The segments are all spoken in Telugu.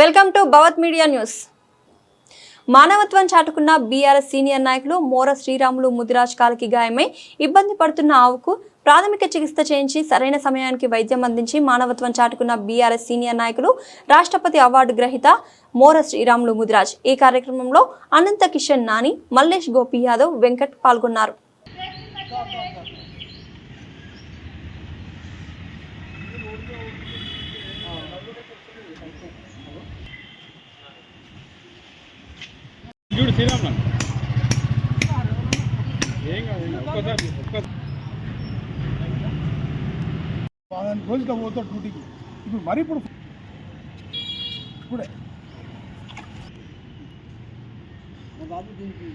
Welcome to Bhavat media news. మానవత్వం చాటుకున్న బీఆర్ఎస్ సీనియర్ నాయకులు మోర శ్రీరాములు ముదిరాజ్ కాలికి గాయమై ఇబ్బంది పడుతున్న ఆవుకు ప్రాథమిక చికిత్స చేయించి సరైన సమయానికి వైద్యం అందించి మానవత్వం చాటుకున్న బీఆర్ఎస్ సీనియర్ నాయకులు రాష్ట్రపతి అవార్డు గ్రహీత మోర శ్రీరాములు ముదిరాజ్. ఈ కార్యక్రమంలో అనంత కిషన్ నాని మల్లేష్ గోపి యాదవ్ వెంకట్ పాల్గొన్నారు. శ్రీరామ్ నన్ను ఏం కాదు ఏం కాదు. ఒక్కసారి ఒక్కసారి పదిహేను రోజులు పోతాడు డ్యూటీకి ఇప్పుడు మరి ఇప్పుడు ఇప్పుడే మా బాబు దీనికి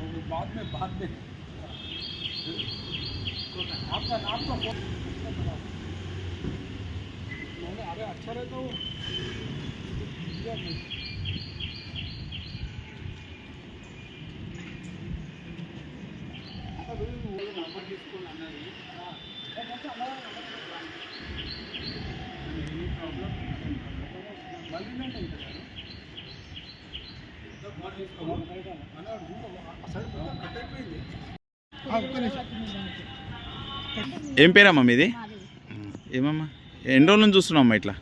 ఒక బాత్ మే బాత్ మే आपका आपका मैंने अरे अच्छा रहता हूँ ఏం పేరమ్మా మీది? ఏమమ్మా? ఎన్ని రోజుల నుంచి చూస్తున్నామ్మా ఇట్లా?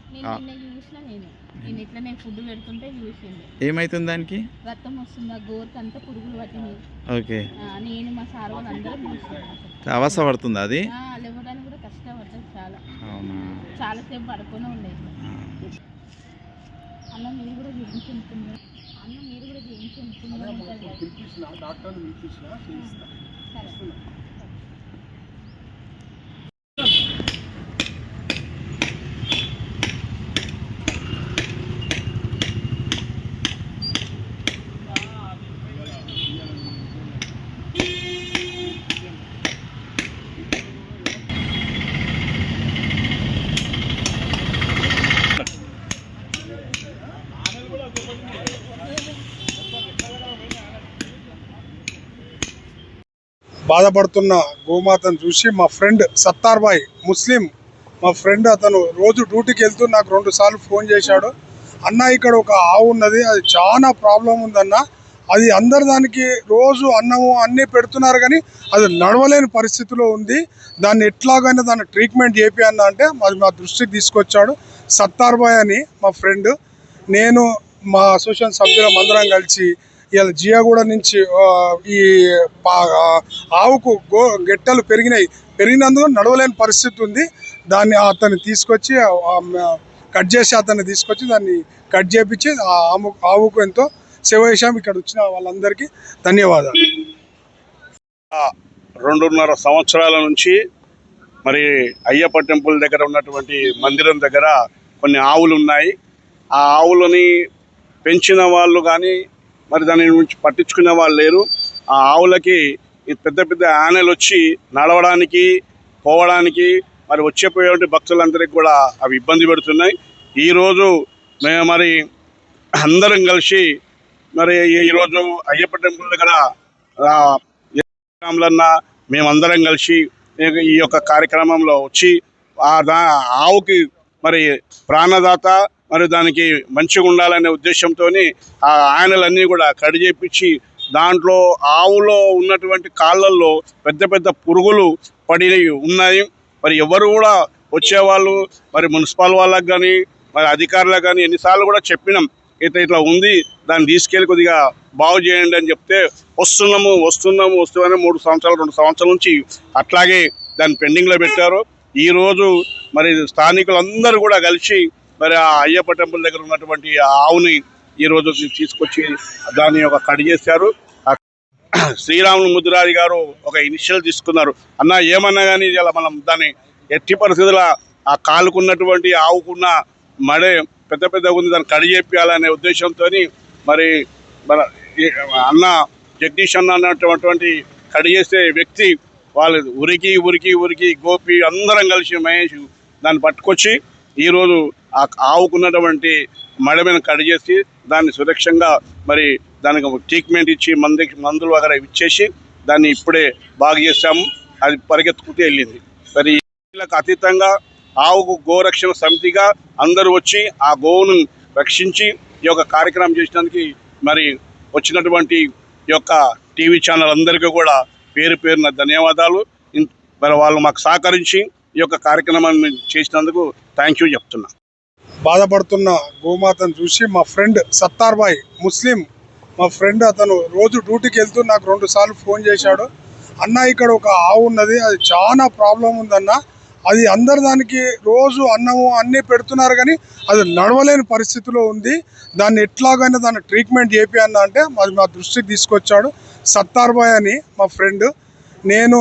నేను ఇట్లా నేను ఫుడ్ పెడుతుంటే చూసింది. ఏమవుతుంది దానికి? రక్తం వస్తుందా. గోరుకి అంతా పురుగులు పట్టినాయి. ఓకే. ఆ, నేను మా సార్ వాళ్ళు అందరం చూసినాం అవస్థ పడుతుందా అది? లేవడానికి కూడా కష్టపడ్డది చాలా. అవునా? చాలాసేపు పడుకొని ఉండేది ఆ. అన్న మీరు కూడా చేయించుకుంటున్నారు అన్న మీరు కూడా పిలిపించిన చేయిస్తా సరే. బాధపడుతున్న గోమాతను చూసి మా ఫ్రెండ్ సత్తార్ బాయ్ ముస్లిం. మా ఫ్రెండ్ అతను రోజు డ్యూటీకి వెళ్తూ నాకు రెండు సార్లు ఫోన్ చేశాడు. అన్న ఇక్కడ ఒక ఆవు ఉన్నది అది చాలా ప్రాబ్లం ఉందన్న. అది అందరు దానికి రోజు అన్నము అన్నీ పెడుతున్నారు కానీ అది నడవలేని పరిస్థితిలో ఉంది. దాన్ని ఎట్లాగైనా దాన్ని ట్రీట్మెంట్ చేపి అన్న అంటే అది మా దృష్టికి తీసుకొచ్చాడు సత్తార్ బాయ్ అని మా ఫ్రెండ్. నేను మా అసోసియేషన్ సభ్యులం అందరం కలిసి ఇవాళ జియాగూడ నుంచి ఈ పా- ఆవుకు గో గెట్టలు పెరిగినాయి. పెరిగినందుకు నడవలేని పరిస్థితి ఉంది. దాన్ని అతన్ని తీసుకొచ్చి కట్ చేసి అతన్ని తీసుకొచ్చి దాన్ని కట్ చేపించి ఆ ఆవు ఆవుకు ఎంతో సేవ చేశాం. ఇక్కడ వచ్చిన వాళ్ళందరికీ ధన్యవాదాలు. రెండున్నర సంవత్సరాల నుంచి మరి అయ్యప్ప టెంపుల్ దగ్గర ఉన్నటువంటి మందిరం దగ్గర కొన్ని ఆవులు ఉన్నాయి ఆ ఆవులని పెంచిన వాళ్ళు కానీ మరి దాని నుంచి పట్టించుకునే వాళ్ళు లేరు. ఆ ఆవులకి ఈ పెద్ద పెద్ద ఆనెలు వచ్చి నడవడానికి పోవడానికి మరి వచ్చేపోయేటువంటి భక్తులందరికీ కూడా అవి ఇబ్బంది పెడుతున్నాయి. ఈరోజు మేము మరి అందరం కలిసి మరి ఈరోజు అయ్యప్ప టెంపుల్ దగ్గర ఆ, రాములన్న మేమందరం కలిసి ఈ- ఈ యొక్క కార్యక్రమంలో వచ్చి ఆ దా ఆవుకి మరి ప్రాణదాత మరి దానికి మంచిగా ఉండాలనే ఉద్దేశంతో ఆ ఆయనలన్నీ కూడా కడి చేపించి దాంట్లో ఆవులో ఉన్నటువంటి కాళ్ళల్లో పెద్ద పెద్ద పురుగులు పడి ఉన్నాయి. మరి ఎవరు కూడా వచ్చేవాళ్ళు మరి మున్సిపల్ వాళ్ళకి కానీ మరి అధికారులకు కానీ ఎన్నిసార్లు కూడా చెప్పినాం. ఇట్లా ఇట్లా ఉంది దాన్ని తీసుకెళ్ళి కొద్దిగా బాగు చేయండి అని చెప్తే వస్తున్నాము వస్తున్నాము వస్తున్నాము మూడు సంవత్సరాలు రెండు సంవత్సరాల నుంచి అట్లాగే దాన్ని పెండింగ్లో పెట్టారు. ఈరోజు మరి స్థానికులందరూ కూడా కలిసి మరి ఆ అయ్యప్ప టెంపుల్ దగ్గర ఉన్నటువంటి ఆ ఆవుని ఈరోజు తీసుకొచ్చి దాన్ని ఒక కడి చేశారు. శ్రీరాములు ముద్రాది గారు ఒక ఇనిషియల్ తీసుకున్నారు. అన్న ఏమన్నా కానీ ఇలా మనం దాన్ని ఎట్టి పరిస్థితుల ఆ కాలుకున్నటువంటి ఆవుకున్న మడే పెద్ద పెద్ద ఉంది దాన్ని కడి చేపించాలనే ఉద్దేశంతో మరి మన అన్న జగదీష్ అన్న అన్నటువంటి కడి చేసే వ్యక్తి వాళ్ళు ఉరికి ఉరికి ఉరికి గోపి అందరం కలిసి మహేష్ దాన్ని పట్టుకొచ్చి ఈరోజు ఆ ఆవుకున్నటువంటి మడ మీద కట్ చేసి దాన్ని సురక్షంగా మరి దానికి ఒక ట్రీట్మెంట్ ఇచ్చి మంది మందులు వగర ఇచ్చేసి దాన్ని ఇప్పుడే బాగు చేశాము. అది పరిగెత్తుకుంటూ వెళ్ళింది. మరి వీళ్ళకి అతీతంగా ఆవుకు గోరక్షణ సమితిగా అందరూ వచ్చి ఆ గోవును రక్షించి ఈ యొక్క కార్యక్రమం చేసినందుకు మరి వచ్చినటువంటి ఈ యొక్క టీవీ ఛానల్ అందరికీ కూడా పేరు పేరున ధన్యవాదాలు. మరి వాళ్ళు మాకు సహకరించి ఈ యొక్క కార్యక్రమాన్ని చేసినందుకు థ్యాంక్ యూ చెప్తున్నా. బాధపడుతున్న గోమాతను చూసి మా ఫ్రెండ్ సత్తార్ బాయ్ ముస్లిం మా ఫ్రెండ్ అతను రోజు డ్యూటీకి వెళ్తూ నాకు రెండు సార్లు ఫోన్ చేశాడు. అన్న ఇక్కడ ఒక ఆవు ఉన్నది అది చాలా ప్రాబ్లం ఉందన్న అది అందరు దానికి రోజు అన్నము అన్నీ పెడుతున్నారు కానీ అది నడవలేని పరిస్థితిలో ఉంది. దాన్ని ఎట్లాగైనా దాన్ని ట్రీట్మెంట్ చేపి అన్న అంటే అది మా దృష్టికి తీసుకొచ్చాడు సత్తార్ బాయ్ అని మా ఫ్రెండ్ నేను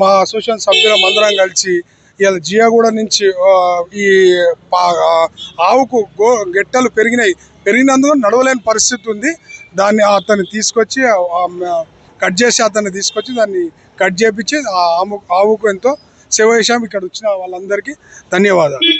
మా అసోసియేషన్ సభ్యులం అందరం కలిసి ఇలా జియాగూడ నుంచి ఈ పా- ఆవుకు గో గెట్టలు పెరిగినాయి. పెరిగినందుకు నడవలేని పరిస్థితి ఉంది. దాన్ని అతన్ని తీసుకొచ్చి కట్ చేసి అతన్ని తీసుకొచ్చి దాన్ని కట్ చేపించి ఆ ఆవు ఆవుకు ఎంతో సేవ చేశాం ఇక్కడ వచ్చిన వాళ్ళందరికీ ధన్యవాదాలు.